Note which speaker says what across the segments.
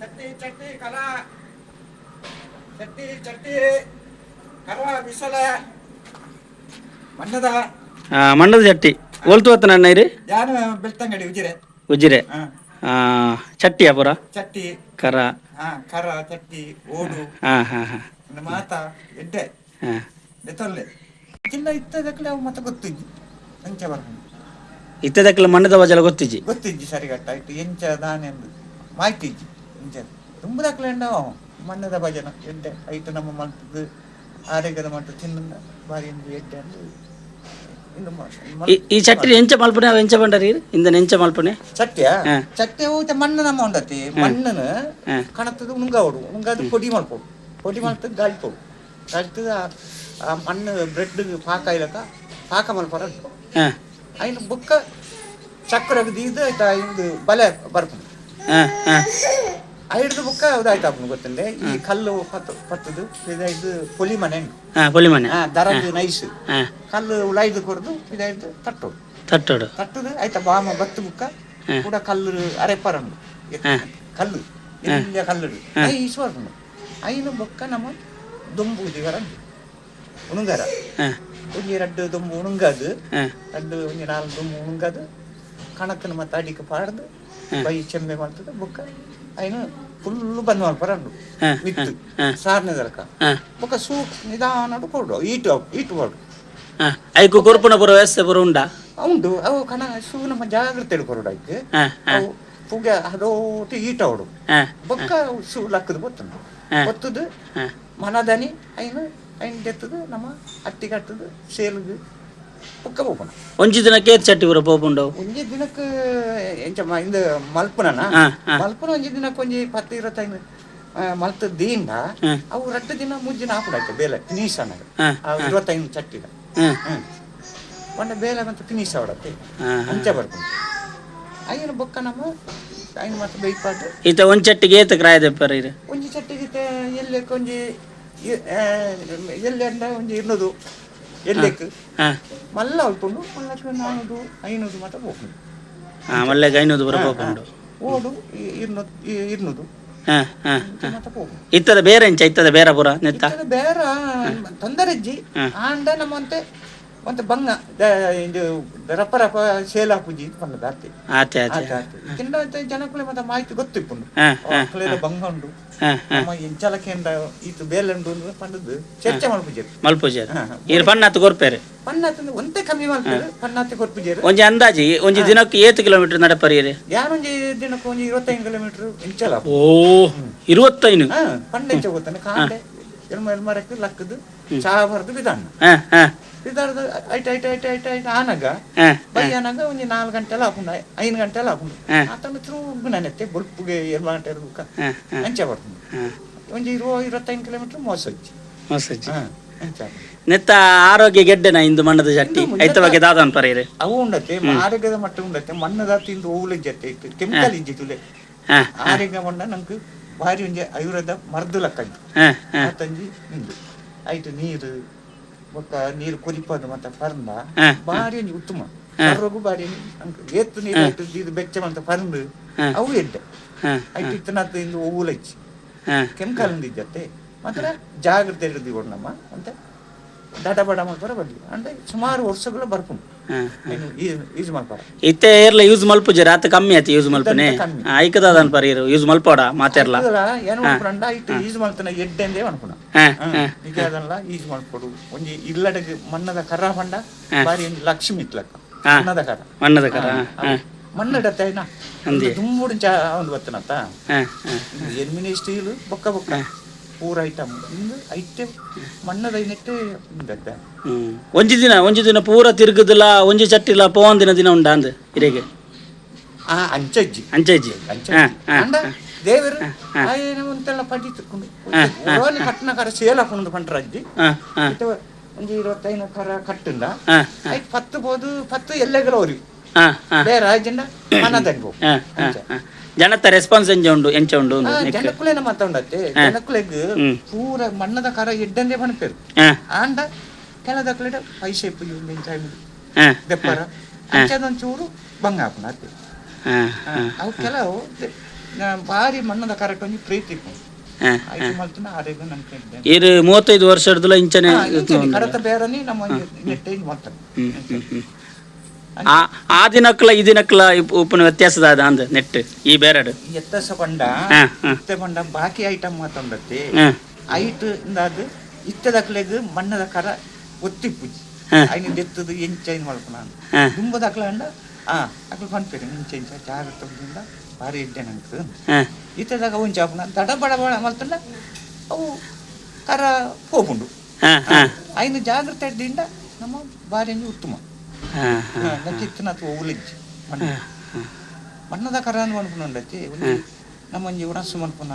Speaker 1: ಚಟ್ನಿ ಚಟ್ಟಿ ಕರ ಚಟ್ಟಿ ಚಟ್ಟಿ ಕರ ಬಿಸಲ ಮಣ್ಣದ.
Speaker 2: ಮಣ್ಣದ ಚಟ್ಟಿ ಒಲ್ತು ಹೊತ್ತ ನನ್ನ ಇರಿ
Speaker 1: ಯಾರು ಬೆಳ್ತಂಗಡಿ ಉಜಿರೆ.
Speaker 2: ಉಜಿರೆ. ಚಟ್ಟಿಯ ಪುರ?
Speaker 1: ಚಟ್ಟಿ.
Speaker 2: ಕರ.
Speaker 1: ಕರ ಚಟ್ಟಿ ಓಡು. ಮಾತ ಎಡ್ಡೆ. ಬೆತ್ತೊಲ್ಲೆ ಚಿನ್ನ ಇತ್ತದಕ್ಕೆ ಅವು ಮತ್ತೆ ಗೊತ್ತಿಜ್ಜಿ ಅಂಚೆ ಬರ್ಕೊಂಡು
Speaker 2: ಇತ್ತದಕ್ಕೆ ಮಣ್ಣದ ವಜಲ ಗೊತ್ತಿಜ್ಜಿ
Speaker 1: ಗೊತ್ತಿಜ್ಜಿ ಸರಿಗಟ್ಟ ಇಟ್ಟು ಎಂಚ ದಾನೆ ಎಂದು ಮಾಹಿತಿಜ್ಜಿ ಎಂಚ ತುಂಬದಾಕ್ಲೆ ನಾವು ಮಣ್ಣದ ಭಜನ ಎಡ್ಡೆ ಐಟು ನಮ್ಮ ಮಲ್ತದ್ದು ಆರೋಗ್ಯದ ಮಟ್ಟ ತಿನ್ನ ಬಾರಿ ಎಂದು ಎಡ್ಡೆ ಎಂದು ಇನ್ನು ಮ- ಮಲ್-
Speaker 2: ಈ- ಈ ಚಟ್ಟಿ ಎಂಚ ಮಲ್ಪನೆ ಅವ ಎಂಚ ಬಂಡರಿ ಇಂದ ಎಂಚ ಮಲ್ಪನೆ
Speaker 1: ಚಟ್ಯ
Speaker 2: ಹಾ.
Speaker 1: ಚಟ್ಯ ಊಟ ಮಣ್ಣು ನಮ್ಮ ಉಂಡತಿ. ಮಣ್ಣನ
Speaker 2: ಹಾ.
Speaker 1: ಕಣತದ ಉಣಗ ಹೊಡು. ಉಣಗದು ಪೊಡಿ ಮಾಡ್ಕೊಡು. ಪೊಡಿ ಮಾಡ್ತದ ಗಾಳಿಕೊಡು ಗಾಳಿತದ ಆ ಮಣ್ಣು ಬ್ರೆಡ್ ಪಾಕ ಇಲ್ಲಕ ಪಾಕ ಮಲ್ಪರ
Speaker 2: ಹಾಂ.
Speaker 1: ಐನು ಬುಕ್ಕ ಚಕ್ರ ಇದು ಆಯ್ತಾ ಇದು ಬಲೆ ಬರ್ತದೆ
Speaker 2: ಹಾಂ ಹಾಂ
Speaker 1: ಐಡ್ದು ಬುಕ್ಕ ಅದಾಯ್ತು ಅಪ್ಪನ ಗೊತ್ತಂದೆ ಈ ಕಲ್ಲು ಪತ್ತು ಪತ್ತದು ಇದು ಪೊಲಿ ಮನೆ.
Speaker 2: ಹಾಂ ಪೊಲಿ ಮನೆ
Speaker 1: ಆ ದರದ್ದು ನೈಸ್.
Speaker 2: ಹಾಂ.
Speaker 1: ಕಲ್ಲು ಉಳಾಯ್ದು ಕೊರ್ದು ಇದಾಯ್ತು ತಟ್ಟು
Speaker 2: ತಟ್ಟೋಡು.
Speaker 1: ತಟ್ಟದು ಆಯ್ತಾ ಬಾಮ ಬತ್ತು ಬುಕ್ಕ
Speaker 2: ಹಾ.
Speaker 1: ಕೂಡ ಕಲ್ಲು ಅರೆಪರಂಡು
Speaker 2: ಹಾ.
Speaker 1: ಕಲ್ಲು ಎಲ್ಲಿಂದ ಕಲ್ಲು ಈಶ್ವರನು ಐನು ಬೊಕ್ಕ ನಮ್ಮ ದುಂಬು ದಿಗರ ಉಣುಂಗಾರ.
Speaker 2: ಹಾಂ.
Speaker 1: ಒಂಜಿ ರಡ್ಡು ದೊಂಬು ಉಣುಂಗದು.
Speaker 2: ಹಾಂ.
Speaker 1: ರಡ್ಡು ಒಂಜಿ ನಾಲ್ಕು ದೊಂಬು ಉಣುಂಗದು. ಕಣಕ್ಕನ ಮತ್ತೆ ಅಡಿಕೆ ಪಾಡ್ದು. ಬೈ ಚೆಂಬೆ ಮಾಡ್ತದೆ ಬೊಕ್ಕ. ಮಾಡ್ಪರಂಡು
Speaker 2: ಹಾ,
Speaker 1: ವಿತ್ತು
Speaker 2: ಹಾ.
Speaker 1: ಸಾರ್ನೆ ದರಕ
Speaker 2: ಹಾಂ.
Speaker 1: ಬೊಕ್ಕ ಸೂ ನಿಧಾನ ಕೊಡು ಈಟು ಈಟ್
Speaker 2: ಹಾಂ ಐಕು ಕುರುಪುನ ಪುರ ವ್ಯವಸ್ಥೆ ಪುರ ಉಂಡಾ
Speaker 1: ಉಂಟು. ಅವು ಕಣ ಸೂ ನಮ್ಮ ಜಾಗ್ರತೆ ಕೊರಡು
Speaker 2: ಹಾಂ
Speaker 1: ಅವು ಪುಗೆ ಅದೋಟಿ ಈಟ ಅವಡು ಬೊಕ್ಕ ಸೂ ಲಕ್ಕದು
Speaker 2: ಬೊತ್ತುಂಡು.
Speaker 1: ಬತ್ತದು ಮನದನಿ ಐನು ಐನ್ ಗೆತ್ತದು ನಮ್ಮ ಅಟ್ಟಿ ಕಟ್ಟದು ಸೇಲ್ಗು ಬೊಕ್ಕ ಹೋಗೋಣ.
Speaker 2: ಒಂಜಿ ದಿನ ಕೇತ್ ಚಟ್ಟಿ ಬರ ಪೋಪುಂಡವು
Speaker 1: ಒಂಜಿ ದಿನಕ್ಕೆ ಎಂಚ ಮ- ಇಂದ ಮಲ್ಪುನನ. ಮಲ್ಪುನ ಒಂಜಿ ದಿನಕ್ಕೆ ಒಂಜಿ ಪತ್ತು ಇರತ್ತೈನು ಮಲ್ತದಿಂದ
Speaker 2: ದೀಂಡ
Speaker 1: ಅವು ರಟ್ಟ ದಿನ ಮೂಜಿ ಆಯ್ತು ಬೇಲೆ ಫಿನಿಶ್ ಅನ್ನಗ
Speaker 2: ಹಾ,
Speaker 1: ಆ ಇರುವತ್ತೈದು ಚಟ್ಟಿದ
Speaker 2: ಹಾಂ.
Speaker 1: ಹ್ಮ್. ಒಂದ ಬೇಲೆ ಮತ್ತೆ ಫಿನಿಶ್ ಅವಡತ್ತೆ.
Speaker 2: ಹಾಂ
Speaker 1: ಅಂಚ ಬರ್ಕೊಂಡು ಅಯ್ಯನ ಬೊಕ್ಕ ನಮ್ಮ ಅಯ್ಯನ ಮತ್ತೆ ಬೈಪಾಟು
Speaker 2: ಈತ ಒಂದ್ ಚಟ್ಟಿಗೆ ಏತ ಕ್ರಾಯ ದೆಪ್ಪರ ಇರ?
Speaker 1: ಒಂಜಿ ಚಟ್ಟಿ ಎಲ್ಲಕ್ಕೆ ಒಂಜಿ ಕೊಂಜಿ ಆ, ಎಲ್ಲಿ ಒಂಜಿ ಇರ್ನೂದು. ಎಲ್ಲಕ್ಕೆ?
Speaker 2: ಹಾಂ.
Speaker 1: ಮಲ್ಲ ಉಳ್ಕೊಂಡು ಮಲ್ಲಕ್ಕೆ ನಾನೂರು ಐನೂರು ಮಾತ್ರ ಹೋಗ್ಕೊಂಡು
Speaker 2: ಹಾಂ ಮಲ್ಲೆಗೆ ಐನೂರು ಪುರ ಪೋಪುಂಡು
Speaker 1: ಓಡು ಇರ್ನು ಇರ್ನೂರು ಇರ್ನೂರು
Speaker 2: ಇತ್ತದ ಬೇರೆ ಇಂಚ ಇತ್ತದ ಬೇರೆ ಪುರ ನೆತ್ತ?
Speaker 1: ಬೇರ ತೊಂದರೆಜ್ಜಿ ಆಂಡ ನಮ್ಮಂತೆ ಒಂತೆ ಬಂಗ ಇದು ರಪ್ಪ ರಪ್ಪ ಸೇಲ್ ಹಾಕುಜಿ ಬಂದ ದಾತಿ
Speaker 2: ಆತೆ ಆತೆ
Speaker 1: ಕಿಂಡ ಮತ್ತೆ ಮಾಹಿತಿ ಗೊತ್ತಿಪ್ಪುಂಡು. ಬಂಗ ಉಂಡು. ನಮ್ಮ ಎಂಚಲಕೆಂಡ ಈತು ಬೇಲಂಡು ಅಂತ ಪಂಡದು ಚರ್ಚೆ
Speaker 2: ಮಲ್ಪುಜರ್.
Speaker 1: ಹಾ,
Speaker 2: ಇರು ಪಣ್ಣತ್ತು ಕೊರ್ಪೇರು.
Speaker 1: ಕಮ್ಮಿ ಮಾಡ್ತಾರೆ ಪನ್ನಾತಿ ಕೊರ್ಪುಜೇರು.
Speaker 2: ಒಂಜಿ ಅಂದಾಜಿ ಒಂಜಿ ದಿನಕ್ಕೆ ಏತು ಕಿಲೋಮೀಟರ್ ನಡಪರಿಯರಿ
Speaker 1: ಯಾರೊಂಜಿ ದಿನಕ್ಕೆ ಒಂಜಿ ಇರುವತ್ತೈದು ಕಿಲೋಮೀಟರ್ ಇಂಚಲ?
Speaker 2: ಓ ಇರುವತ್ತೈನು
Speaker 1: ಹಾ ಪಂಡ ಎಂಚ ಗೊತ್ತಾನೆ ಕಾಂಡೆ ಎಲ್ಮ ಎಲ್ಮರಕ್ಕೆ ಲಕ್ಕದು ಚಾ ಬರ್ದು ವಿಧಾನ ವಿಧಾನದ ಐಟ ಐಟ ಐಟ ಐಟ ಐಟ ಆನಗ ಬೈ ಆನಾಗ ಒಂಜಿ ನಾಲ್ಕು ಗಂಟೆಲ್ಲ ಹಾಕೊಂಡು ಐದು ಗಂಟೆಲ್ಲ ಹಾಕೊಂಡು. ಆತನ ತಿರುಗು ನೆತ್ತೆ ಬುಲ್ಪುಗೆ ಎರಡು ಗಂಟೆ ಇರ್ಬೇಕ ಅಂಚೆ ಬರ್ತದೆ ಒಂಜಿ ಇರುವ ಇರುವತ್ತೈದು ಕಿಲೋಮೀಟರ್ ಮೋಸ
Speaker 2: ಮಸ್ಸಜ್ಜಿ
Speaker 1: ಹಾ ಅಂಚ
Speaker 2: ನೆತ್ತ ಆರೋಗ್ಯ ಗೆಡ್ಡೆನ ಇಂದು ಮಣ್ಣದ ಚಟ್ಟಿ ಐತ ಬಗ್ಗೆ ದಾದನ್ ಪರೀರಿ.
Speaker 1: ಅವು ಉಂಡತ್ತೆ ಆರೋಗ್ಯದ ಮಟ್ಟ ಉಂಡತ್ತೆ ಮಣ್ಣದ ತಿಂದು ಹೂಲ ಜೊತೆ ಇತ್ತು ಕೆಮಿಕಲ್
Speaker 2: ಹಾಂ.
Speaker 1: ಆರೋಗ್ಯ ಮಣ್ಣ ನಂಗೆ ಭಾರಿ ಒಂಜಿ ಆಯುರ್ವೇದ ಮರ್ದು ಲಕ್ಕ
Speaker 2: ಹಾಂ
Speaker 1: ಮತ್ತಂಜಿ ನಿಂದು. ಆಯ್ತು ನೀರು. ಬೊಕ್ಕ ನೀರು ಕುದಿಪದು ಮತ್ತೆ ಪರ್ಂದ ಬಾರಿ ಉತ್ತಮ. ಸರ್ವಗೂ ಬಾರಿ ಎತ್ತು ಏತ್ತು ನೀರು ಆಯ್ತು ಇದು ಬೆಚ್ಚ ಮಂತ
Speaker 2: ಹಾ.
Speaker 1: ಅವು ಎಡ್ಡ. ಆಯ್ತು ಇತ್ತನತ್ತ ಇಂದು ಹೂಲ ಇಚ್ಚಿ
Speaker 2: ಹಾಂ.
Speaker 1: ಕೆಮಿಕಲ್ ಇದ್ದತ್ತೆ ಮಾತ್ರ ಜಾಗ್ರತೆ ಹಿಡಿದು ನಮ್ಮ ಅಂತ. ದಡ ಬಡ ಮಾಡ್ಬಾರ ಬರ್ಲಿ ಅಂದ್ರೆ ಸುಮಾರು ವರ್ಷಗಳು ಬರ್ಕೊಂಡು. ಯೂಸ್ ಮಾಡ್ಬಾರ
Speaker 2: ಇತ್ತೆ ಏರ್ಲ ಯೂಸ್ ಮಲ್ಪುಜೆ ಆತ ಕಮ್ಮಿ ಆಯ್ತು ಯೂಸ್ ಮಲ್ಪನೆ.
Speaker 1: ಇದ್ದಂತೆ
Speaker 2: ಪರಿ ಇರು ಯೂಸ್ ಮಲ್ಪೋಡ ಮಾತೆರ್ಲ.
Speaker 1: ಏನು ಮಾಡ್ಕೊಂಡ ಇಟ್ಟು ಯೂಸ್ ಮಾಡ್ತಾನೆ ಎಡ್ಡೆಂದೇ
Speaker 2: ಅಂದೇ ಅನ್ಕೊಂಡ
Speaker 1: ಈಗ ಯೂಸ್ ಮಾಡ್ಕೊಡು. ಒಂಜಿ ಇಲ್ಲಡಗೆ ಮಣ್ಣದ ಕರ ಪಂಡ ಬಾರಿ ಲಕ್ಷ್ಮಿ ಇತ್ಲಕ್ಕ. ಮಣ್ಣದ ಕರ
Speaker 2: ಮಣ್ಣದ ಕರ ಮಣ್ಣಡ
Speaker 1: ಮಣ್ಣಡತ್ತ. ಚಾ ಒಂದು ಬತ್ತನತ್ತ ಎನ್ಮಿನಿ ಸ್ಟೀಲು ಬೊಕ್ಕ ಬೊಕ್ಕ. ಪೂರ ಐಟಮ್ ಇಂದು ಐತೆ ಮಣ್ಣದ ಐನೆಟ್ಟೆ
Speaker 2: ಹ್ಮ್. ಒಂಜಿ ದಿನ ಒಂಜಿ ದಿನ ಪೂರ ತಿರುಗುದಿಲ್ಲ ಒಂಜಿ ಚಟ್ಟಿಲ್ಲ ಪೋವನ್ ದಿನ ದಿನ ಉಂಡ ಅಂದ್ ಇರೆಗೆ?
Speaker 1: ಆ ಅಂಚಜ್ಜಿ
Speaker 2: ಅಂಚಜ್ಜಿ
Speaker 1: ಅಂಡ ದೇವರು ಆಯನ ಒಂತೆಲ್ಲ ಪಡಿ ತಿಕ್ಕೊಂಡು ಓರೋನಿ ಕಟ್ಟನ ಕರ ಸೇಲ್ ಹಾಕೊಂಡು ಮತ್ತೆ ಒಂಜಿ ಇರುವತ್ತೈದು ಕರ ಕಟ್ಟಿಂದ ಆಯ್ತು ಪತ್ತು ಬೋದು ಪತ್ತು ಎಲ್ಲೆಗಳ ಅವ್ರಿ ಬೇರೆ ರಾಜ್ಯಂಡ ಮನದಂಗು
Speaker 2: ಜನತ ರೆಸ್ಪಾನ್ಸ್ ಎಂಚ ಉಂಡು ಎಂಚ ಉಂಡು ಒಂದು ಮಾತ
Speaker 1: ಉಂಡತೆ ಮಾತಾಡತ್ತೆ ಜನಕ್ಕುಲೆಗ್ ಪೂರ ಮಣ್ಣದ ಕರ ಎಡ್ಡಂದೆ ಪಣಪೇರು
Speaker 2: ಆಂಡ
Speaker 1: ಆಂಡ ಕೆಲದಕ್ಕಲೆ ಪೈಸೆ ಪುಯ್ಯು ಮೆಂಚಾಯಿ
Speaker 2: ಹಾಂ.
Speaker 1: ದೆಪ್ಪರ. ಅಂಚದೊಂಚೂರು ಬಂಗ ಹಾಕೊಂಡು ಅತ್ತೆ.
Speaker 2: ಹಾಂ. ಹಾಂ.
Speaker 1: ಅವು ಕೆಲವು ದೆ- ನಾ ಭಾರಿ ಮಣ್ಣದ ಕರೆಕ್ಟ್ ಒಂಜಿ ಪ್ರೀತಿ ಇಪ್ಪುಂಡು ಐದು ಮಲ್ತಿನ
Speaker 2: ಇರು ಮೂವತ್ತೈದು ಇಂಚನೆ
Speaker 1: ಕಡತ ಬೇರನಿ ನಮ್ಮ ನೆಟ್ಟೆ ಮಾಡ್ತಾರೆ
Speaker 2: ಹ್ಮ್, ಹ್ಮ್, ಹ್ಮ್. ಆ ಆ ದಿನಕ್ಕಲ ಈ ದಿನಕ್ಕಲ ಉಪ್ಪುನ ವ್ಯತ್ಯಾಸದ ಅದ ಅಂದ ನೆಟ್ ಈ ಬೇರೆಡು.
Speaker 1: ಇತ್ತೆ ಪಂಡ ಬಾಕಿ ಐಟಮ್ ಮಾತೊಂಡತ್ತೆ
Speaker 2: ಹಾಂ.
Speaker 1: ಐಟ್ ಇಂದಾದ್ ಇತ್ತದಕ್ಲೆಗ್ ಮಣ್ಣದ ಕರ ಒತ್ತಿ ಪೂಜಿ. ಐನ ದೆತ್ತದು ಎಂಚೈನ್ ಮಲ್ಪನ
Speaker 2: ಹಾಂ.
Speaker 1: ದುಂಬದ ಅಕ್ಲ ಅಂಡ ಆ ಅಕ್ಲ ಪನ್ಪೇರಿ ಇಂಚ ಇಂಚ ಜಾಗ್ರತೆ ಭಾರಿ ಇದ್ದೆ ನಂಗೆ.
Speaker 2: ಹಾಂ.
Speaker 1: ಇತ್ತದಾಗ ಒಂಚ ಆಪುನ ದಡ ಬಡ ಬಡ ಮಲ್ತಂಡ ಅವು ಕರ ಹೋಗುಂಡು
Speaker 2: ಹಾಂ ಹಾಂ.
Speaker 1: ಐನ ಜಾಗ್ರತೆ ಇದ್ದಿಂದ ನಮ್ಮ ಭಾರಿ ಉತ್ತಮ. ನಕ್ಕಿತ್ತಿನ ಅಥವಾ ಉಳಿಜ್ಜಿ ಮಣ್ಣು ಬಣ್ಣದ ಕರ ಅನ್ಕೊಂಡೈತಿ ಒಂದು ನಮ್ಮ ಒಂಜಿ ಉಣಸು ಮನ್ಪುನ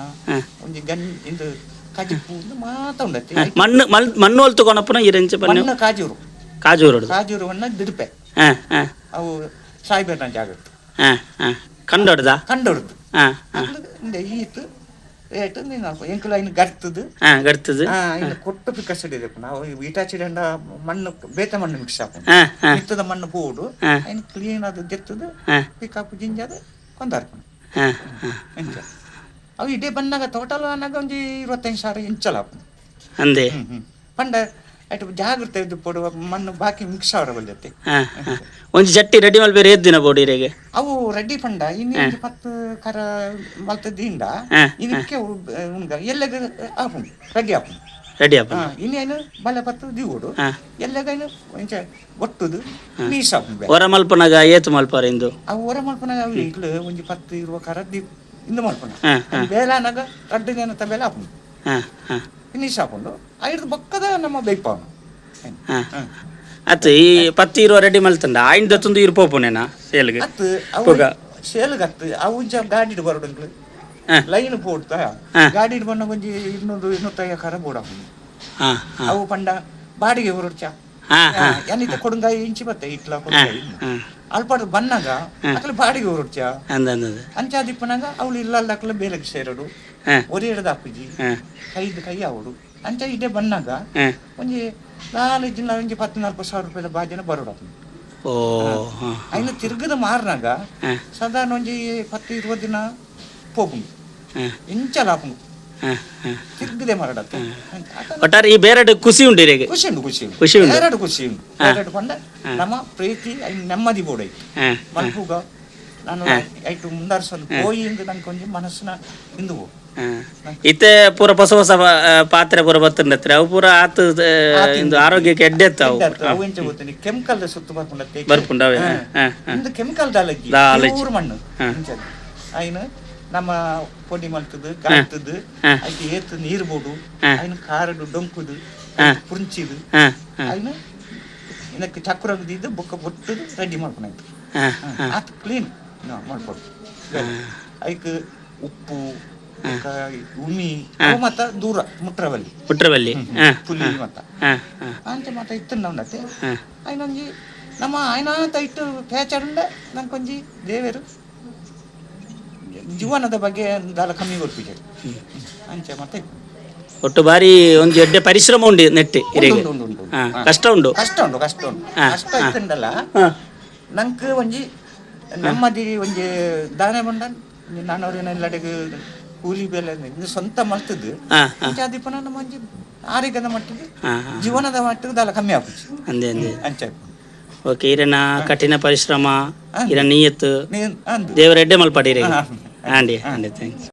Speaker 1: ಒಂಜಿ ಗನ್ ಇದು ಕಾಜಿಪ್ಪು ಮಾತ ಉಂಡೈತಿ.
Speaker 2: ಮಣ್ಣು ಮಣ್ಣು ಹೊಲ್ತು ಕೊನಪ್ಪನ ಇರಂಚ
Speaker 1: ಮಣ್ಣು ಕಾಜೂರು.
Speaker 2: ಕಾಜೂರು
Speaker 1: ಕಾಜೂರು ಅನ್ನ ದಿಡ್ಪೆ ಅವು ಸಾಯ್ಬೇಡ ಜಾಗತ್ತು
Speaker 2: ಕಂಡೋಡ್ದ
Speaker 1: ಕಂಡೊಡ್ದು ಈತು ಏಟು ನೀನು ಎಂಕುಲ ಇನ್ನು ಗರ್ತದು.
Speaker 2: ಹಾಂ
Speaker 1: ಆ ಇನ್ನು ಕೊಟ್ಟು ಪಿಕ್ಕಸಿಡಿದೆ ನಾವು ಈಟಾಚಿಡಂಡ ಮಣ್ಣು ಬೇತ ಮಣ್ಣು ಮಿಕ್ಸ್ ಹಾಕೊಂಡು.
Speaker 2: ಹಾಂ ಹಾಂ.
Speaker 1: ಮಣ್ಣು ಪೋಡು
Speaker 2: ಹಾಂ.
Speaker 1: ಇನ್ನು ಕ್ಲೀನ್ ಅದು ದೆತ್ತದು
Speaker 2: ಹಾಂ.
Speaker 1: ಪಿಕಪ್ ಜಿಂಜದು
Speaker 2: ಹಾಂ ಹಾಂ.
Speaker 1: ಎಂಚ ಅವು ಇಡೀ ಬಂದಾಗ ಟೋಟಲ್ ಅನ್ನಾಗ ಒಂಜಿ ಇರುವತ್ತೈದು ಸಾವಿರ ಇಂಚಲ
Speaker 2: ಅಂದೆ?
Speaker 1: ಪಂಡ ಆಯ್ತು ಜಾಗ್ರತೆ ಇದ್ದು ಪಡುವ ಮಣ್ಣು ಬಾಕಿ ಮಿಕ್ಸ್
Speaker 2: ಹಾಂ ಒಂಜಿ ಜಟ್ಟಿ ರೆಡಿ ಮಲ್ಬೇರೆ ಎದ್ದಿನ ದಿನ ಬೋಡಿರೆಗೆ
Speaker 1: ಅವು ರೆಡ್ಡಿ ಪಂಡ. ಇನ್ನು ಪತ್ತು ಕರ ಮಲ್ತದಿಂದ ಇದಕ್ಕೆ ಉಂಗ ಎಲ್ಲಗ ಆಪು ರೆಡ್ಡಿ ಆಪು
Speaker 2: ರೆಡಿ
Speaker 1: ಆಪು ಇನ್ನೇನು ಬಲೆ ಪತ್ತು ದಿಗೋಡು. ಎಲ್ಲಗೈನು ಇಂಚ ಒಟ್ಟುದು ನೀಸ್ ಆಪು ಬೆ.
Speaker 2: ಹೊರ ಮಲ್ಪನಾಗ ಏತು ಮಲ್ಪಾರ ಇಂದು?
Speaker 1: ಅವು ಹೊರ ಮಲ್ಪನಗ ಅವು ಇಂಕ್ಲು ಒಂಜಿ ಪತ್ತು ಇರುವ ಕರ ದಿ ಇಂದು ಮಲ್ಪನ ಬೇಲಾನಾಗ ರಡ್ಡಿನೇನಂತ ಬೇಲೆ ಆಪು
Speaker 2: ಹಾಂ ಹಾಂ.
Speaker 1: ಫಿನಿಶ್ ಹಾಕೊಂಡು ಐದು ಬಕ್ಕದ ನಮ್ಮ ಬೇಯ್ಪವನು
Speaker 2: ಅತ್ತು ಈ ಪತ್ತಿ ಇರುವ ರೆಡಿ ಮಲ್ತಂಡ ಆಯ್ನ ದತ್ತೊಂದು ಇರು ಪೋಪುನೇನಾ ಸೇಲ್ಗೆ?
Speaker 1: ಅತ್ತು ಅವಾಗ
Speaker 2: ಪುಗ.
Speaker 1: ಸೇಲ್ಗತ್ತು ಅವು ಗಾಡಿ ಬರೋಡು
Speaker 2: ಹಾಂ.
Speaker 1: ಲೈನ್ ಪೋಡ್ತಾ?
Speaker 2: ಗಾಡಿಡ್
Speaker 1: ಗಾಡಿ ಬಣ್ಣ ಒಂಜಿ ಇನ್ನೊಂದು ಇನ್ನೂತ್ತೈದು ಕರ ಬೋಡ
Speaker 2: ಹಾಂ ಹಾಂ.
Speaker 1: ಅವು ಪಂಡ ಬಾಡಿಗೆ ಹೊರಡ್ಚ. ಏನಿತ್ತ ಕೊಡುಂಗಾಯಿ ಇಂಚಿ ಬತ್ತೆ ಇಟ್ಲ ಅಲ್ಪಾಡು ಬನ್ನಾಗ ಅಕ್ಲ ಬಾಡಿಗೆ ಹೊರಡ್ಚ.
Speaker 2: ಅಂದ ಅಂದ
Speaker 1: ಅಂಚ ದಿಪ್ಪನಾಗ ಅವಳು ಇಲ್ಲಲ್ಲ ಅಕ್ಲ ಬೇಲಕ್ಕೆ ಸೇರಡು. ಒರಿ ಹಿಡ್ದ ಅಪ್ಪುಜಿ ಕೈದು ಕೈ ಅವಡು ಅಂಚ ಇದೆ ಬಂದಾಗ
Speaker 2: ಒಂದು
Speaker 1: ಒಂಜಿ ನಾಲ್ಕು ದಿನ ಒಂಜಿ ಪತ್ತು ನಾಲ್ಕು ಸಾವಿರ ರೂಪಾಯಿ ಬಾಜಿನ ಬರೋಡು
Speaker 2: ಓ
Speaker 1: ಐನ ತಿರ್ಗದ ಮಾರ್ನಾಗ ಸಾಧಾರಣ ಒಂಜಿ ಪತ್ತು ಇರುವ ದಿನ ಪೋಪುಂಡು ಇಂಚ
Speaker 2: ಹಾಂ
Speaker 1: ತಿರ್ಗದೆ ಮರಡತ್ತೆ
Speaker 2: ಒಟ್ಟಾರೆ ಈ ಬೇರೆ ಖುಷಿ ಉಂಟು ಇರೆಗೆ
Speaker 1: ಖುಷಿ ಉಂಡು ಖುಷಿ
Speaker 2: ಖುಷಿ ಉಂಟು
Speaker 1: ಎರಡು ಖುಷಿ ಉಂಟು ಎರಡು ಪಂಡ ನಮ್ಮ ಪ್ರೀತಿ ಐನ್ ನೆಮ್ಮದಿ
Speaker 2: ಬೋಡೈ
Speaker 1: ಮಲ್ಪುಗ ನಾನು ಐಟು ಮುಂದಾರಿಸಲು ಹೋಯಿ ಎಂದು ನಂಗೆ ಕೊಂಚ ಮನಸ್ಸಿನ ಇಂದು ಹೋಗು
Speaker 2: ಇತ್ತೆ ಪೂರ ಹೊಸ ಹೊಸ ಪಾತ್ರೆ ಪೂರ ಬತ್ತಂಡತ್ರ ಅವು ಪೂರ ಆತು ಇಂದು ಆರೋಗ್ಯಕ್ಕೆ ಎಡ್ಡೆತ್ತ
Speaker 1: ಅವು. ಎಂಚ ಗೊತ್ತೀನಿ ಕೆಮಿಕಲ್ ಸುತ್ತ ಬರ್ಕೊಂಡತ್ತೆ
Speaker 2: ಬರ್ಪುಂಡವೆ.
Speaker 1: ಇಂದು ಕೆಮಿಕಲ್ ದಾಲಜ್ಜಿ. ಊರು ಮಣ್ಣು. ಇಂಚದು ನಮ್ಮ ಪೊಡಿ ಮಲ್ತದು
Speaker 2: ಹಾ.
Speaker 1: ಐತಿ ಏತು ನೀರು ಬೋಡು. ಐನು ಕಾರಡು ಡೊಂಕುದು. ಪುಂಚಿದು. ಐನು ಇದಕ್ಕೆ ಚಕ್ರದಿದ್ದು ಬೊಕ್ಕ ಬೊಟ್ಟದು ರೆಡಿ ಮಾಡ್ಕೊಂಡಾಯ್ತು ಆತು ಕ್ಲೀನ್ ಮಾಡ್ಬೋದು ಐಕ್ ಉಪ್ಪು ಭೂಮಿ ಮತ ದೂರ ಮುಟ್ರವಲ್ಲಿ
Speaker 2: ಮುಟ್ರವಲ್ಲಿ
Speaker 1: ಪುಲಿ
Speaker 2: ಮತ.
Speaker 1: ಅಂತ ಮತ ಇತ್ತು ನಮ್ದತ್ತೆ ಆಯ್ನೊಂಜಿ ನಮ್ಮ ಆಯ್ನಾತ ಇಟ್ಟು ಪೇಚಾಡುಂಡ ನಂಗೊಂಜಿ ದೇವರು. ಜೀವನದ ಬಗ್ಗೆ ದಾಲ ಕಮ್ಮಿ ಕೊಡ್ಪಿದ್ದಾರೆ ಅಂಚೆ ಮತ್ತೆ
Speaker 2: ಒಟ್ಟು ಬಾರಿ ಒಂದು ಎಡ್ಡೆ ಪರಿಶ್ರಮ ಉಂಡು ನೆಟ್ಟೆ ಕಷ್ಟ
Speaker 1: ಉಂಡು ಕಷ್ಟ ಉಂಡು
Speaker 2: ಕಷ್ಟ ಉಂಡು
Speaker 1: ಕಷ್ಟ ಇತ್ತಂಡಲ್ಲ ನಂಗೆ ಒಂಜಿ ನಮ್ಮದಿ ಒಂಜಿ ದಾನ ಬಂಡ ನಾನು ಕೂಲಿ ಬೆಲೆ ಇದು ಸ್ವಂತ ಅಂಚೆ ಆದಿಪ್ಪನ ನಮ್ಮ ಒಂಜಿ ಆರೋಗ್ಯದ ಮಟ್ಟಿಗೆ ಜೀವನದ ಮಟ್ಟಿಗೆ ದಾಲ ಕಮ್ಮಿ ಆಗುತ್ತೆ.
Speaker 2: ಅಂದೆ ಅಂದೆ. ಓಕೆ ಇರನ ಕಠಿಣ ಪರಿಶ್ರಮ ಇರ ನಿಯತ್ತು. ದೇವರ ಎಡ್ಡೆ ಮಲ್ಪಡಿರಿ.
Speaker 1: ಹಾ.
Speaker 2: Andy Andy thanks